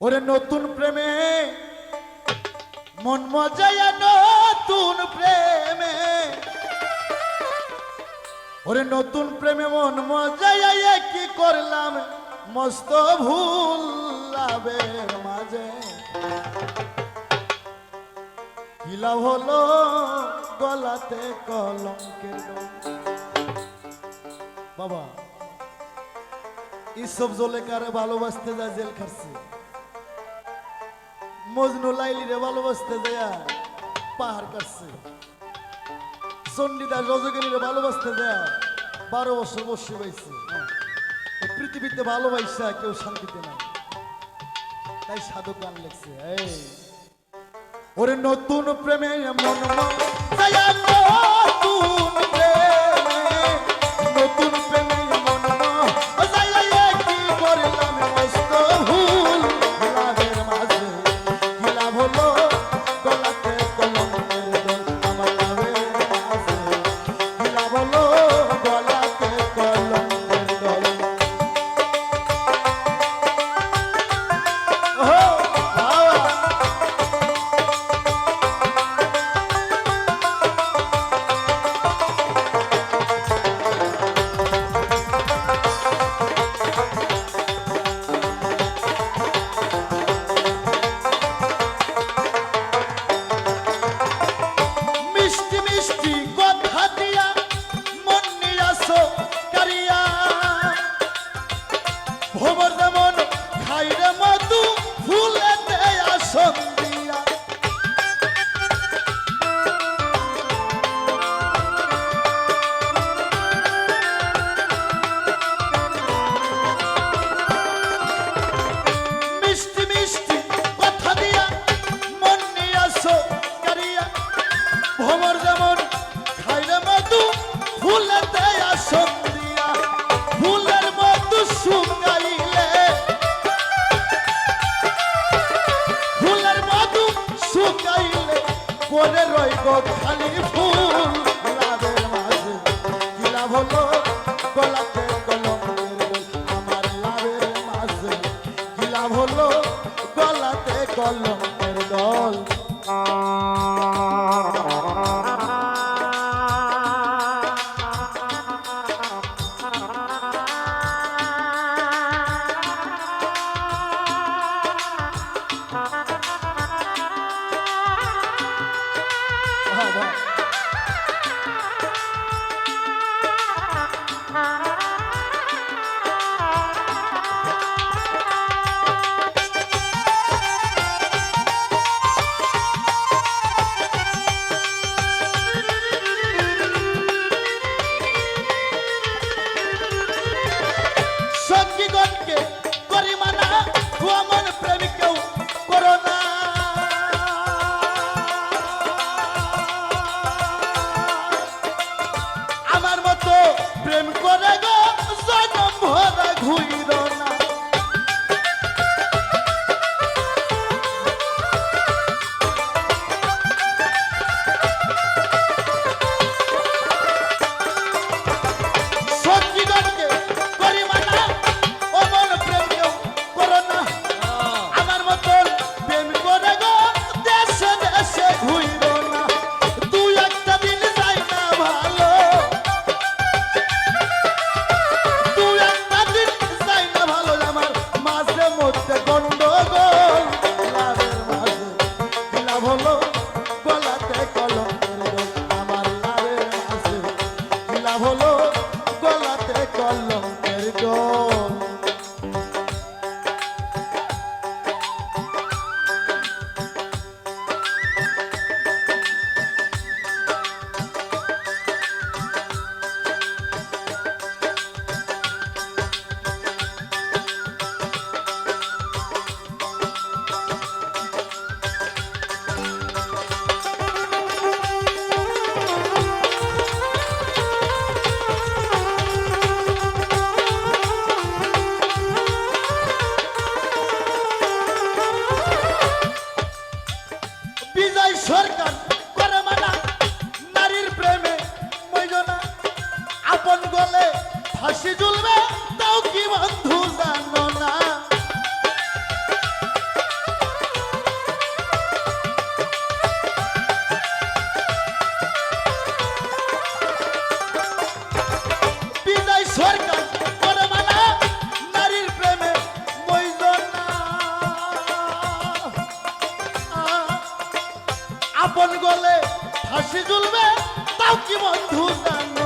ওরে নতুন প্রেমে মন মজায় নতুন প্রেমে। ওরে নতুন প্রেমে মন মজায় কি করলাম? মস্ত ভুল লাভের মাঝে। কিলা হলো গলাতে কলঙ্কের। বাবা, ইসব জলে কারে ভালোবাসতে যা জেল খাটছে। মজনু লাইলি রে ভালোবাসতে যায় পাহাড় কাটছে। চণ্ডীদাস রজগিনী রে ভালোবাসতে যায় বারো বছর বসে পাইছে পৃথিবীতে ভালোবাসা কেউ শান্তিতে নাই। তাই সাধু গান এই, ওরে নতুন প্রেমে মন নতুন প্রেমে দিয়া ফুলের মধু শুকাইলে। ফুলের মধু শুকাইলে পরে রইব খালি ফুল। লাভের মাঝে কি লাভ হলো? গলাতে কলমের আমার লাভের মাঝে কি লাভ হলো? গলাতে কলমের দল। Торгуй বাসে জ্বলবে তাও কি বন্ধু জানো না? বিদায় সরকার নারীর প্রেমে আপন গলে ফাঁসি জ্বলবে তাও কি বন্ধু জানো